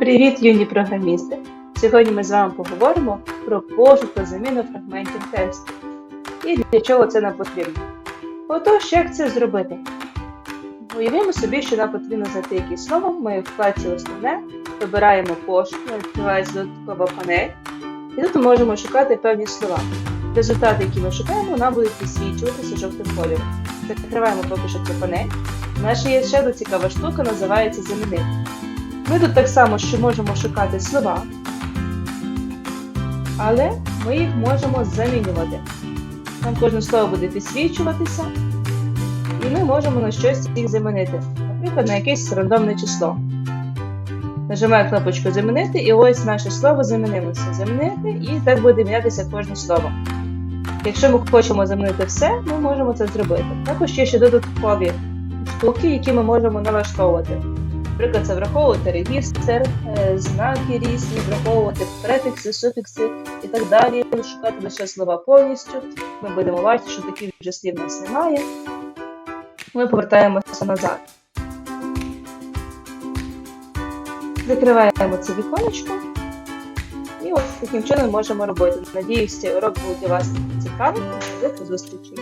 Привіт, юні програмісти! Сьогодні ми з вами поговоримо про пошук та заміну фрагментів тексту. І для чого це нам потрібно. Отож, як це зробити? Уявімо собі, що нам потрібно знайти якесь слово, ми в вкладці основне вибираємо пошук, відкривається додаткова панель, і тут ми можемо шукати певні слова. Результати, які ми шукаємо, нам будуть висвічуватися жовтим кольором. Закриваємо поки що цю панель. Наша є ще одна цікава штука, називається замінити. Ми тут так само що можемо шукати слова, але ми їх можемо замінювати. Нам кожне слово буде підсвічуватися, і ми можемо на щось їх замінити, наприклад, на якесь рандомне число. Нажимаю кнопочку Замінити, і ось наше слово замінилося. Замінити, і так буде мінятися кожне слово. Якщо ми хочемо замінити все, ми можемо це зробити. Також є ще додаткові штуки, які ми можемо налаштовувати. Наприклад, це враховувати регістр, е, знаки різні, враховувати префікси, суфікси і так далі, шукати лише слова повністю. Ми будемо бачити, що таких вже слів у нас немає. Ми повертаємося назад. Закриваємо це віконечко. І ось таким чином можемо робити. Надіюсь, урок був для вас цікавим. До зустрічі!